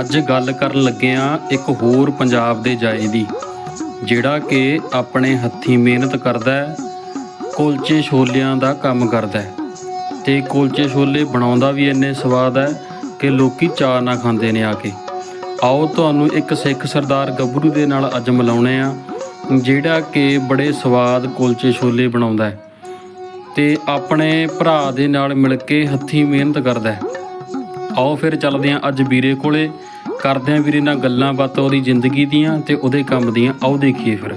ਅੱਜ ਗੱਲ ਕਰਨ ਲੱਗੇ ਆ ਇੱਕ ਹੋਰ ਪੰਜਾਬ ਦੇ ਜਾਏ ਦੀ, ਜਿਹੜਾ ਕਿ ਆਪਣੇ ਹੱਥੀਂ ਮਿਹਨਤ ਕਰਦਾ ਹੈ, ਕੁਲਚੇ ਛੋਲਿਆਂ ਦਾ ਕੰਮ ਕਰਦਾ ਹੈ। ਤੇ ਕੁਲਚੇ ਛੋਲੇ ਬਣਾਉਂਦਾ ਵੀ ਇੰਨੇ ਸਵਾਦ ਹੈ ਕਿ ਲੋਕੀ ਚਾਅ ਨਾ ਖਾਂਦੇ ਨੇ ਆ ਕੇ। ਆਓ ਤੁਹਾਨੂੰ ਇੱਕ ਸਿੱਖ ਸਰਦਾਰ ਗੱਭਰੂ ਦੇ ਨਾਲ ਅੱਜ ਮਿਲਾਉਣੇ ਆ ਜਿਹੜਾ ਕਿ ਬੜੇ ਸਵਾਦ ਕੁਲਚੇ ਛੋਲੇ ਬਣਾਉਂਦਾ ਹੈ। ਤੇ ਆਪਣੇ ਭਰਾ ਦੇ ਨਾਲ ਮਿਲ ਕੇ ਹੱਥੀਂ ਮਿਹਨਤ ਕਰਦਾ ਹੈ। ਆਓ ਫਿਰ ਚੱਲਦੇ ਹਾਂ ਅੱਜ ਵੀਰੇ ਕੋਲੇ। ਕਰਦੇ ਹਾਂ ਵੀਰੇ ਨਾਲ ਗੱਲਾਂ ਬਾਤਾਂ ਉਹਦੀ ਜ਼ਿੰਦਗੀ ਦੀਆਂ ਤੇ ਉਹਦੇ ਕੰਮ ਦੀਆਂ। ਆਓ ਦੇਖੀਏ ਫਿਰ।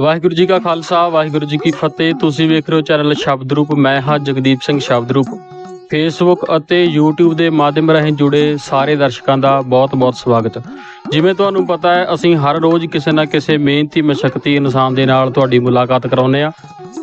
ਵਾਹਿਗੁਰੂ ਜੀ ਕਾ ਖਾਲਸਾ, ਵਾਹਿਗੁਰੂ ਜੀ ਕੀ ਫਤਿਹ। ਤੁਸੀਂ ਵੇਖ ਰਹੇ ਹੋ ਚੈਨਲ ਸ਼ਬਦ ਰੂਪ। ਮੈਂ ਹਾਂ ਜਗਦੀਪ ਸਿੰਘ ਸ਼ਬਦ ਰੂਪ। ਫੇਸਬੁੱਕ ਅਤੇ YouTube ਦੇ ਮਾਧਿਅਮ ਰਾਹੀਂ ਜੁੜੇ ਸਾਰੇ ਦਰਸ਼ਕਾਂ ਦਾ ਬਹੁਤ-ਬਹੁਤ ਸਵਾਗਤ। ਜਿਵੇਂ ਤੁਹਾਨੂੰ ਪਤਾ ਹੈ ਅਸੀਂ ਹਰ ਰੋਜ਼ ਕਿਸੇ ਨਾ ਕਿਸੇ ਮਿਹਨਤੀ ਮਸ਼ਕਤੀ ਇਨਸਾਨ ਦੇ ਨਾਲ ਤੁਹਾਡੀ ਮੁਲਾਕਾਤ ਕਰਾਉਂਦੇ ਆ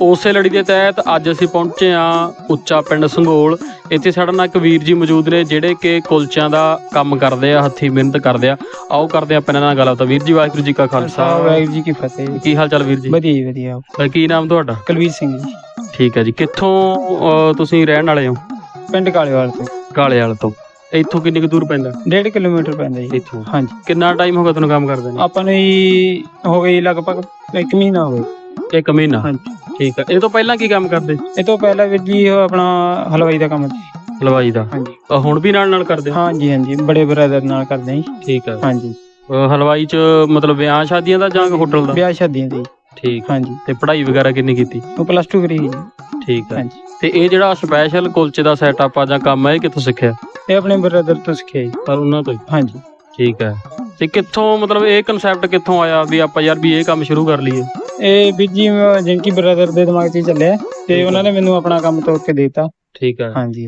ਉਸੇ ਲੜੀ ਦੇ ਤਹਿਤ ਅੱਜ ਅਸੀਂ ਪਹੁੰਚੇ ਆ ਉੱਚਾ ਪਿੰਡ ਸੰਘੋਲ ਇੱਥੇ ਸਾਡੇ ਨਾਲ ਇੱਕ ਵੀਰ ਜੀ ਮੌਜੂਦ ਨੇ ਜਿਹੜੇ ਕਿ ਕੁਲਚਿਆਂ ਦਾ ਕੰਮ ਕਰਦੇ ਆ ਹੱਥੀਂ ਮਿਹਨਤ ਕਰਦੇ ਆ। ਆਓ ਕਰਦੇ ਆ ਇਹਨਾਂ ਨਾਲ ਗੱਲ ਤਾਂ ਵੀਰ ਜੀ ਵਾਹਿਗੁਰੂ ਜੀ ਕਾ ਖਾਲਸਾ। ਵਾਹਿਗੁਰੂ ਜੀ ਕੀ ਫਤਿਹ। ਕੀ ਹਾਲ ਚਾਲ ਵੀਰ ਜੀ? ਵਧੀਆ ਵਧੀਆ। ਕੀ ਨਾਮ ਤੁਹਾਡਾ? ਕੁਲਵੀਰ ਸਿੰਘ ਜੀ। ਠੀਕ ਹੈ ਜੀ। ਕਿੱਥੋਂ ਤੁਸੀਂ ਰਹਿਣ ਵਾਲੇ ਹੋ? ਪਿੰਡ ਕਾਲੇਵਾਲ ਤੋਂ। ਕਾਲੇਵਾਲ ਤੋਂ। ਇੱਥੋਂ ਕਿੰਨੀ ਕੁ ਦੂਰ ਪੈਂਦਾ? 1.5 ਕਿਲੋਮੀਟਰ ਪੈਂਦਾ ਜੀ। ਇੱਥੋਂ। ਹਾਂਜੀ। ਕਿੰਨਾ ਟਾਈਮ ਹੋ ਗਿਆ ਤੁਹਾਨੂੰ ਕੰਮ ਕਰਦੇ ਨੇ? ਆਪਾਂ ਨੂੰ ਜੀ ਹੋ ਗਈ ਲਗਭਗ 1 ਮਹੀਨਾ ਹੋ ਗਿਆ। ਇੱਕ ਮਹੀਨਾ? ਹਾਂਜੀ। ਠੀਕ ਹੈ ਇਹ ਤੋਂ ਪਹਿਲਾਂ ਕੀ ਕੰਮ ਕਰਦੇ? ਇਹ ਤੋਂ ਪਹਿਲਾਂ ਵੀਰ ਜੀ ਉਹ ਆਪਣਾ ਹਲਵਾਈ ਦਾ ਕੰਮ ਸੀ। ਹਲਵਾਈ ਦਾ? ਹਾਂਜੀ। ਅ, ਹੁਣ ਵੀ ਨਾਲ ਨਾਲ ਕਰਦੇ ਹੋ? ਹਾਂਜੀ ਹਾਂਜੀ। ਬੜੇ ਬ੍ਰਦਰ ਨਾਲ ਕਰਦੇ ਹਾਂ ਜੀ। ਠੀਕ ਹੈ ਹਾਂਜੀ। ਅ, ਹਲਵਾਈ ਚ ਮਤਲਬ ਵਿਆਹ ਸ਼ਾਦੀਆਂ ਦਾ ਜਾਂ ਹੋਟਲ ਦਾ? ਵਿਆਹ ਸ਼ਾਦੀਆਂ ਦੀ ਠੀਕ। ਹਾਂਜੀ। ਤੇ ਪੜ੍ਹਾਈ ਵਗੈਰਾ ਕਿੰਨੀ ਕੀਤੀ? ਉਹ ਪਲੱਸ 2 ਕਰੀ ਜੀ। ਠੀਕ ਹੈ ਹਾਂਜੀ। ਤੇ ਇਹ ਜਿਹੜਾ ਸਪੈਸ਼ਲ ਕੁਲਚੇ ਦਾ ਸੈਟਅਪ ਆ ਜਾਂ ਕੰਮ ਹੈ ਇਹ ਕਿੱਥੋਂ ਸਿੱਖਿਆ? ਇਹ ਆਪਣੇ ਬ੍ਰਦਰ ਤੋਂ ਸਿੱਖਿਆ ਜੀ। ਪਰ ਉਹਨਾਂ ਤੋਂ ਹੀ? ਹਾਂਜੀ। ਠੀਕ ਹੈ ਤੇ ਕਿੱਥੋਂ ਮਤਲਬ ਇਹ ਕਨਸੈਪਟ ਕਿੱਥੋਂ ਆਇਆ ਵੀ ਆਪਾਂ ਯਾਰ ਵੀ ਇਹ ਕੰਮ ਸ਼ੁਰੂ ਕਰ ਲਈਏ? ਇਹ ਵੀਰ ਜੀ ਜਿੰਕੀ ਬ੍ਰਦਰ ਦੇ ਦਿਮਾਗ 'ਚ ਹੀ ਚੱਲਿਆ ਤੇ ਉਹਨਾਂ ਨੇ ਮੈਨੂੰ ਆਪਣਾ ਕੰਮ ਤੋੜ ਕੇ ਦਿੱਤਾ। ਠੀਕ ਹੈ ਹਾਂਜੀ।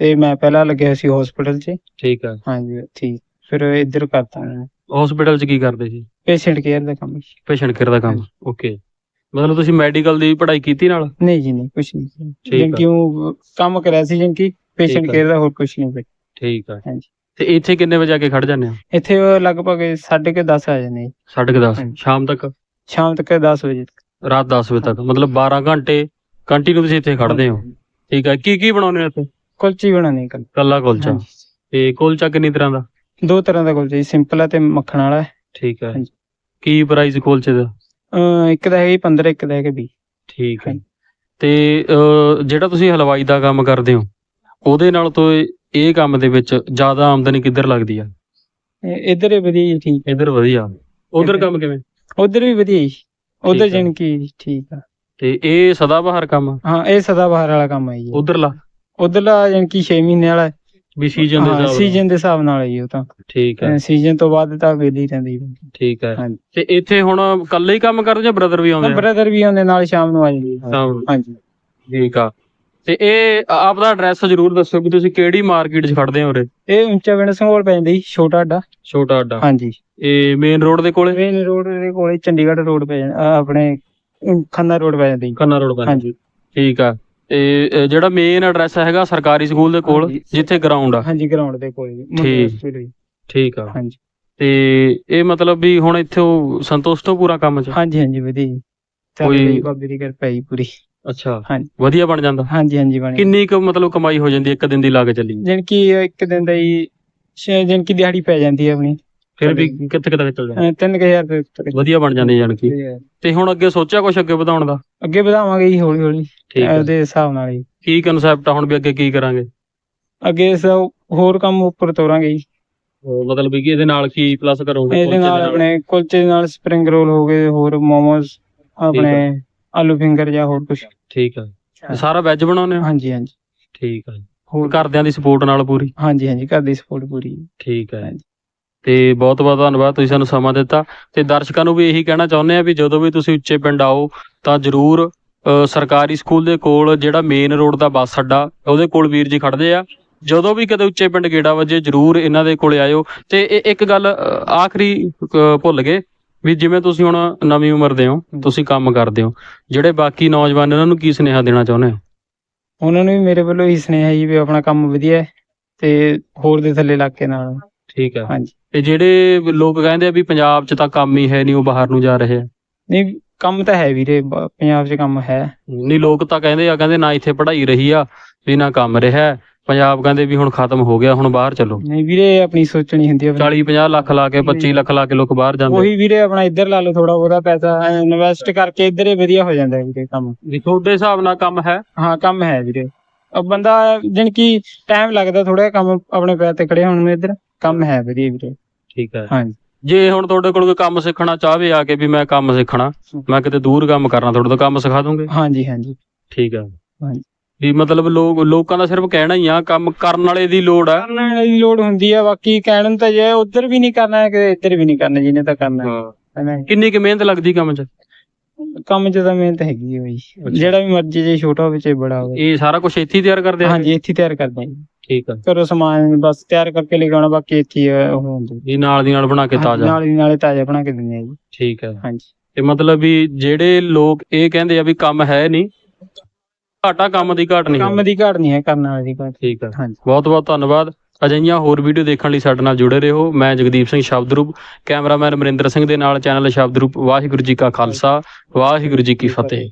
ਤੇ ਮੈਂ ਪਹਿਲਾਂ ਲੱਗਿਆ ਸੀ ਹਸਪੀਟਲ 'ਚ। ਠੀਕ ਹੈ ਹਾਂਜੀ ਠੀਕ ਫਿਰ ਇੱਧਰ ਕਰਤਾ ਮੈਂ ਹਸਪੀਟਲ ਚ ਕੀ ਕਰਦੇ ਸੀ? ਪੇਸ਼ੈਂਟ ਕੇਅਰ ਦਾ ਕੰਮ। ਪੇਸ਼ੈਂਟ ਕੇਅਰ ਦਾ ਕੰਮ। ਓਕੇ ਮਤਲਬ ਤੁਸੀਂ ਮੈਡੀਕਲ ਦੀ ਪੜ੍ਹਾਈ ਕੀਤੀ ਨਾਲ? ਨਹੀਂ ਜੀ ਨਹੀਂ ਕੁਛ ਨਹੀਂ। ਆ। ਜਿੰਕੀ ਉਹ ਕੰਮ ਕਰਿਆ ਸੀ ਜਿੰਕੀ ਪੇਸ਼ੈਂਟ ਠੀਕ ਆ। ਕੇਅਰ ਦਾ ਹੋਰ ਕੁਛ ਨਹੀਂ ਬਈ। ਠੀਕ ਹੈ ਹਾਂਜੀ। ਤੇ ਇੱਥੇ ਕਿੰਨੇ ਵਜੇ ਆ ਕੇ ਖੜ ਜਾਂਦੇ ਆ ਇੱਥੇ ਉਹ ਲਗਭਗ 10:30 ਆ ਜਾਂਦੇ ਜੀ। ਸਾਢੇ ਕੁ ਦਸ। ਹਾਂਜੀ। ਸ਼ਾਮ ਤੱਕ? ਸ਼ਾਮ ਤੱਕ 10 ਵਜੇ ਤੱਕ। ਰਾਤ 10 ਵਜੇ ਤੱਕ। ਮਤਲਬ 12 ਘੰਟੇ ਕੰਟੀਨਿਊ ਤੁਸੀਂ ਇੱਥੇ ਖੜਦੇ ਹੋ। ਠੀਕ ਹੈ ਕੀ ਕੀ ਬਣਾਉਂਦੇ ਹੋ ਇੱਥੇ? ਕੁਲਚੀ ਬਣਾਉਣੀ ਕੱਲ ਕੱਲਾ ਕੁਲਚਾ? ਤੇ ਕੁਲਚਾ ਕਿੰਨੀ ਤਰ੍ਹਾਂ ਦਾ? ਦੋ ਤਰ੍ਹਾਂ ਦਾ ਕੁਲਚਾ ਜੀ। ਸਿੰਪਲ ਹੈ ਤੇ ਮੱਖਣ ਵਾਲਾ ਠੀਕ ਹੈ ਹਾਂਜੀ। ਕੀ ਪ੍ਰਾਈਸ ਕੁਲਚੇ ਦਾ? ਅਹ ਇੱਕ ਦਾ ਹੈ ਜੀ 15 ਇੱਕ ਦਾ ਹੈ 20 ਠੀਕ ਹੈ। ਤੇ ਅਹ, ਜਿਹੜਾ ਤੁਸੀਂ ਹਲਵਾਈ ਦਾ ਕੰਮ ਕਰਦੇ ਹੋ ਉਹਦੇ ਨਾਲ ਤੋਂ ਇਹ- ਇਹ ਕੰਮ ਦੇ ਵਿੱਚ ਜ਼ਿਆਦਾ ਆਮਦਨੀ ਕਿੱਧਰ ਲੱਗਦੀ ਆ? ਇਹ ਇੱਧਰ ਹੀ ਵਧੀਆ ਜੀ ਠੀਕ ਇੱਧਰ ਵਧੀਆ। ਉਧਰ ਕੰਮ ਕਿਵੇਂ? ਉਧਰ ਵੀ ਵਧੀਆ ਜੀ। ਉਧਰ ਠੀਕ ਆ। ਜਿੰਕੀ ਠੀਕ ਆ। ਤੇ ਇਹ ਸਦਾ ਬਹਾਰ ਕੰਮ ਹਾਂ ਇਹ ਸਦਾ ਬਹਾਰ ਵਾਲਾ ਕੰਮ ਹੈ ਜੀ। ਉਧਰਲਾ? ਉਧਰਲਾ ਜਿੰਕੀ 6 ਮਹੀਨੇ ਵਾਲਾ ਹੈ। ਵੀ ਸੀਜ਼ਨ ਦੇ ਹਾਂ ਹਿਸਾਬ ਨਾਲ। ਸੀਜ਼ਨ ਦੇ ਹਿਸਾਬ ਨਾਲ ਹੈ ਜੀ ਉਹ ਤਾਂ। ਠੀਕ ਹੈ। ਸੀਜ਼ਨ ਤੋਂ ਬਾਅਦ ਤਾਂ ਵੇਲੀ ਰਹਿੰਦੀ ਹੈ। ਠੀਕ ਹੈ। ਹਾਂਜੀ। ਤੇ ਇੱਥੇ ਹੁਣ ਇਕੱਲੇ ਹੀ ਕੰਮ ਕਰਦੇ ਜਾਂ ਬ੍ਰਦਰ ਵੀ ਆਉਂਦੇ ਆ? ਬ੍ਰਦਰ ਵੀ ਆਉਂਦੇ ਨਾਲ ਸ਼ਾਮ ਨੂੰ ਆ ਜਾਂਦੇ ਸ਼ਾਮ ਨੂੰ। ਹਾਂਜੀ। ਠੀਕ ਆ। ਤੇ ਇਹ ਆਪ ਦਾ ਐਡਰੈਸ ਜ਼ਰੂਰ ਦੱਸੋ ਕਿ ਤੁਸੀਂ ਕਿਹੜੀ ਮਾਰਕੀਟ 'ਚ ਖੜਦੇ ਹੋ ਉਰੇ? ਇਹ ਉੱਚਾ ਪਿੰਡ ਸੰਘੋਲ ਪੈਂਦਾ ਜੀ ਛੋਟਾ ਅੱਡਾ। ਛੋਟਾ ਅੱਡਾ। ਹਾਂਜੀ। ਇਹ ਮੇਨ ਰੋਡ ਦੇ ਕੋਲੇ? ਮੇਨ ਰੋਡ ਦੇ ਕੋਲੇ ਚੰਡੀਗੜ੍ਹ ਰੋਡ ਪੈ ਜਾਂਦਾ ਆਹ ਆਪਣੇ ਅਮ, ਖੰਨਾ ਰੋਡ ਪੈ ਜਾਂਦਾ ਖੰਨਾ ਰੋਡ ਪੈਂਦਾ ਹਾਂਜੀ। ਠੀਕ ਆ। ਤੇ ਇਹ ਜਿਹੜਾ ਮੇਨ ਐਡਰੈਸ ਹੈਗਾ ਸਰਕਾਰੀ ਸਕੂਲ ਦੇ ਕੋਲ ਹਾਂਜੀ। ਜਿੱਥੇ ਗਰਾਊਂਡ ਆ। ਹਾਂਜੀ ਗਰਾਊਂਡ ਦੇ ਕੋਲੇ ਜੀ, ਮੁੰਡੇ ਠੀਕ। ਜੀ। ਠੀਕ ਆ। ਹਾਂਜੀ। ਤੇ ਇਹ ਮਤਲਬ ਵੀ ਹੁਣ ਇੱਥੋਂ ਸੰਤੁਸ਼ਟ ਹੋ ਪੂਰਾ ਕੰਮ 'ਚ? ਹਾਂਜੀ ਹਾਂਜੀ ਵਧੀਆ ਜੀ। ਚੱਲ ਕੋਈ- ਰਹੀ ਬਾਬੇ ਦੀ ਕਿਰਪਾ ਜੀ ਪੂਰੀ। ਅੱਛਾ। ਹਾਂਜੀ। ਵਧੀਆ ਬਣ ਜਾਂਦਾ? ਹਾਂਜੀ ਹਾਂਜੀ ਬਣ ਕਿੰਨੀ ਕੁ ਮਤਲਬ ਕਮਾਈ ਹੋ ਜਾਂਦੀ ਹੈ ਇੱਕ ਦਿਨ ਦੀ ਲਾ ਕੇ ਚੱਲੀ? ਜਿਨ ਕੀ ਇੱਕ ਦਿਨ ਦਾ ਜੀ ਛੇ ਦਿਨ ਕੀ ਦਿਹਾੜੀ ਪੈ ਜਾਂਦੀ ਹੈ ਆਪਣੀ। ਫਿਰ ਵੀ ਕਿੱਥੇ ਕਿੱਥੇ ਚੱਲ ਜਾਂਦਾ? ਅਹ, ਤਿੰਨ ਕੁ ਹਜ਼ਾਰ ਰੁਪਏ ਤੱਕ ਵਧੀਆ ਬਣ ਜਾਂਦੀ ਜਾਣ ਕੀ। ਤੇ ਹੁਣ ਅੱਗੇ ਸੋਚਿਆ ਕੁਛ ਅੱਗੇ ਵਧਾਉਣ ਦਾ? ਅੱਗੇ ਵਧਾਵਾਂਗੇ ਜੀ ਹੌਲੀ ਹੌਲੀ ਠੀਕ ਹੈ। ਉਹਦੇ ਹਿਸਾਬ ਨਾਲ ਜੀ ਕੀ ਕਨਸੈਪਟ ਆ ਹੁਣ ਵੀ ਅੱਗੇ ਕੀ ਕਰਾਂਗੇ? ਅੱਗੇ ਸਭ ਹੋਰ ਕੰਮ ਉੱਪਰ ਤੋਰਾਂਗੇ ਜੀ। ਉਹ ਮਤਲਬ ਵੀ ਕਿ ਇਹਦੇ ਨਾਲ ਕੀ ਪਲੱਸ ਕਰੋਗੇ ਇਹਦੇ ਨਾਲ ਆਪਣੇ ਕੁਲਚੇ ਦੇ ਨਾਲ ਸਪਰਿੰਗ ਰੋਲ ਹੋ ਗਏ ਹੋਰ ਮੋਮੋਸ ਆਪਣੇ ਆਲੂ ਫਿੰਗਰ ਜਾਂ ਹੋਰ ਕੁਝ ਠੀਕ ਹੈ ਸਾਰਾ ਵੈਜ ਬਣਾਉਨੇ ਹੋ? ਹਾਂਜੀ ਹਾਂਜੀ। ਠੀਕ ਹੈ ਹੋਰ? ਘਰਦਿਆਂ ਦੀ ਸਪੋਰਟ ਨਾਲ ਪੂਰੀ? ਹਾਂਜੀ ਹਾਂਜੀ ਘਰ ਦੀ ਸਪੋਰਟ ਪੂਰੀ। ਠੀਕ ਹੈ ਹਾਂਜੀ। ਤੇ ਬਹੁਤ ਬਹੁਤ ਧੰਨਵਾਦ ਤੁਸੀਂ ਸਾਨੂੰ ਸਮਾਂ ਦਿੱਤਾ। ਤੇ ਦਰਸ਼ਕਾਂ ਨੂੰ ਵੀ ਇਹੀ ਕਹਿਣਾ ਚਾਹੁੰਦੇ ਆ ਵੀ ਜਦੋਂ ਵੀ ਤੁਸੀਂ ਉੱਚੇ ਪਿੰਡ ਆਓ ਤਾਂ ਜਰੂਰ ਸਰਕਾਰੀ ਸਕੂਲ ਦੇ ਕੋਲ ਜਿਹੜਾ ਮੇਨ ਰੋਡ ਦਾ ਬੱਸ ਅੱਡਾ ਉਹਦੇ ਕੋਲ ਵੀਰ ਜੀ ਖੜਦੇ ਆ। ਜਦੋਂ ਵੀ ਕਦੇ ਉੱਚੇ ਪਿੰਡ ਗੇੜਾ ਵਜੇ ਜਰੂਰ ਇਹਨਾਂ ਦੇ ਕੋਲੇ ਆਇਓ। ਤੇ ਇਹ ਇੱਕ ਗੱਲ ਆਖਰੀ ਭੁੱਲ ਗਏ ਵੀ ਜਿਵੇਂ ਤੁਸੀਂ ਹੁਣ ਨਵੀਂ ਉਮਰ ਦੇ ਹੋ ਤੁਸੀਂ ਕੰਮ ਕਰਦੇ ਹੋ। ਜਿਹੜੇ ਬਾਕੀ ਨੌਜਵਾਨ ਨੇ ਉਹਨਾਂ ਨੂੰ ਕੀ ਸੁਨੇਹਾ ਦੇਣਾ ਚਾਹੁੰਦੇ ਹੋ? ਉਹਨਾਂ ਨੂੰ ਵੀ ਮੇਰੇ ਵੱਲੋਂ ਹੀ ਸੁਨੇਹਾ ਜੀ ਵੀ ਆਪਣਾ ਕੰਮ ਵਧੀਆ ਹੈ ਤੇ ਹੋਰ ਦੇ ਥੱਲੇ ਲੱਗ ਕੇ ਨਾਲ। ਠੀਕ ਹੈ। ਹਾਂਜੀ। ਤੇ ਜਿਹੜੇ ਲੋਕ ਕਹਿੰਦੇ ਆ ਵੀ ਪੰਜਾਬ 'ਚ ਤਾਂ ਕੰਮ ਹੀ ਹੈ ਨਹੀਂ ਉਹ ਬਾਹਰ ਨੂੰ ਜਾ ਰਹੇ ਆ। ਨਹੀਂ ਕੰਮ ਤਾਂ ਹੈ ਵੀਰੇ ਬ- ਪੰਜਾਬ 'ਚ ਕੰਮ ਹੈ। ਨਹੀਂ ਲੋਕ ਤਾਂ ਕਹਿੰਦੇ ਆ ਕਹਿੰਦੇ ਨਾ ਇੱਥੇ ਪੜ੍ਹਾਈ ਰਹੀ ਆ ਵੀ ਨਾ ਕੰਮ ਰਿਹਾ। ਪੰਜਾਬ ਕਹਿੰਦੇ ਵੀ ਹੁਣ ਖਤਮ ਹੋ ਗਿਆ ਹੁਣ ਬਾਹਰ ਚੱਲੋ। ਨਹੀਂ ਵੀਰੇ ਆਪਣੀ ਸੋਚਣੀ ਹੁੰਦੀ ਹੈ ਆਪਣੀ। 40 50 ਲੱਖ ਲਾ ਕੇ 25 ਲੱਖ ਲਾ ਕੇ ਲੋਕ ਬਾਹਰ ਜਾਂਦੇ। ਉਹੀ ਵੀਰੇ ਆਪਣਾ ਇੱਧਰ ਲਾ ਲਓ ਥੋੜਾ ਬਹੁਤਾ ਪੈਸਾ ਇਨਵੈਸਟ ਕਰਕੇ ਇੱਧਰ ਹੀ ਵਧੀਆ ਹੋ ਜਾਂਦਾ ਹੈ ਵੀਰੇ ਕੰਮ। ਵੀ ਤੁਹਾਡੇ ਹਿਸਾਬ ਨਾਲ ਕੰਮ ਹੈ? ਹਾਂ ਕੰਮ ਹੈ ਵੀਰੇ। ਅਬ ਬੰਦਾ ਜਣ ਕੀ ਟਾਈਮ ਲੱਗਦਾ ਥੋੜਾ ਕੰਮ ਆਪਣੇ ਪੈਰ ਤੇ ਖੜੇ ਹੋਣ ਨੂੰ ਇੱਧਰ। ਕੰਮ ਹੈ ਵਧੀਆ ਵੀਰੇ। ਠੀਕ ਹੈ। ਹਾਂਜੀ। ਜੇ ਹੁਣ ਤੁਹਾਡੇ ਕੋਲ ਕੋਈ ਕੰਮ ਸਿੱਖਣਾ ਚਾਹਵੇ ਆ ਕੇ ਵੀ ਮੈਂ ਕੰਮ ਸਿੱਖਣਾ ਮੈਂ ਕਿਤੇ ਦੂਰ ਕੰਮ ਕਰਨਾ ਤੁਹਾਡੇ ਤੋਂ ਕੰਮ ਸਿਖਾ ਦੋਗੇ? ਹਾਂਜੀ ਹਾਂਜੀ। ਠੀਕ ਹੈ ਹਾਂਜੀ। ਵੀ ਮਤਲਬ ਲੋਕ ਲੋਕਾਂ ਦਾ ਸਿਰਫ ਕਹਿਣਾ ਹੀ ਆ ਕੰਮ ਕਰਨ ਵਾਲੇ ਦੀ ਲੋੜ ਆ। ਕਰਨ ਦੀ ਲੋੜ ਹੁੰਦੀ ਆ ਬਾਕੀ ਕਹਿਣ ਤਾਂ ਜੇ ਉਧਰ ਵੀ ਨਹੀਂ ਕਰਨਾ ਹੈ ਕਿ ਇੱਧਰ ਵੀ ਨਹੀਂ ਕਰਨਾ ਜਿਹਨੇ ਤਾਂ ਕਰਨਾ। ਹੈ। ਕਿੰਨੀ ਕੁ ਮਿਹਨਤ ਲੱਗਦੀ ਕੰਮ 'ਚ? ਕੰਮ 'ਚ ਤਾਂ ਮਿਹਨਤ ਹੈਗੀ ਹੈ ਬਈ। ਜਿਹੜਾ ਵੀ ਮਰਜ਼ੀ ਜੇ ਛੋਟਾ ਹੋਵੇ ਚਾਹੇ ਬੜਾ ਹੋਵੇ। ਇਹ ਸਾਰਾ ਕੁਝ ਇੱਥੇ ਹੀ ਤਿਆਰ ਕਰਦੇ ਆ? ਹਾਂਜੀ ਇੱਥੇ ਤਿਆਰ ਕਰਦੇ ਹਾਂ ਜੀ। ਠੀਕ ਆ। ਘਰੋਂ ਸਮਾਨ ਬਸ ਤਿਆਰ ਕਰਕੇ ਲੈ ਕੇ ਆਉਣਾ ਬਾਕੀ ਇੱਥੇ ਹੀ ਉਹ ਹੁੰਦੀ। ਇਹ ਨਾਲ ਦੀ ਨਾਲ ਬਣਾ ਕੇ ਤਾਜ਼ਾ। ਨਾਲ ਦੀ ਨਾਲੇ ਤਾਜ਼ਾ ਬਣਾ ਕੇ ਦਿੰਦੇ ਆ ਜੀ। ਠੀਕ ਹੈ ਹਾਂਜੀ। ਤੇ ਮਤਲਬ ਵੀ ਜਿਹੜੇ ਲੋਕ ਇਹ ਕਹਿੰਦੇ ਆ ਵੀ ਕੰਮ ਹੈ ਨਹੀਂ ਘਾਟਾ ਕੰਮ ਦੀ ਘਾਟ ਨਹੀਂ ਕੰਮ ਦੀ ਘਾਟ ਨਹੀਂ ਹੈ ਕਰਨ ਵਾਲੇ ਦੀ ਘਾਟ ਠੀਕ ਹੈ ਹਾਂਜੀ। ਬਹੁਤ ਬਹੁਤ ਧੰਨਵਾਦ। ਅਜਿਹੀਆਂ ਹੋਰ ਵੀਡੀਓ ਦੇਖਣ ਲਈ ਸਾਡੇ ਨਾਲ ਜੁੜੇ ਰਹੋ। ਮੈਂ ਜਗਦੀਪ ਸਿੰਘ ਸ਼ਬਦਰੂਪ ਕੈਮਰਾਮੈਨ ਮਰਿੰਦਰ ਸਿੰਘ ਦੇ ਨਾਲ ਚੈਨਲ ਸ਼ਬਦਰੂਪ ਵਾਹਿਗੁਰੂ ਜੀ ਕਾ ਖਾਲਸਾ ਵਾਹਿਗੁਰੂ ਜੀ ਕੀ ਫਤਿਹ।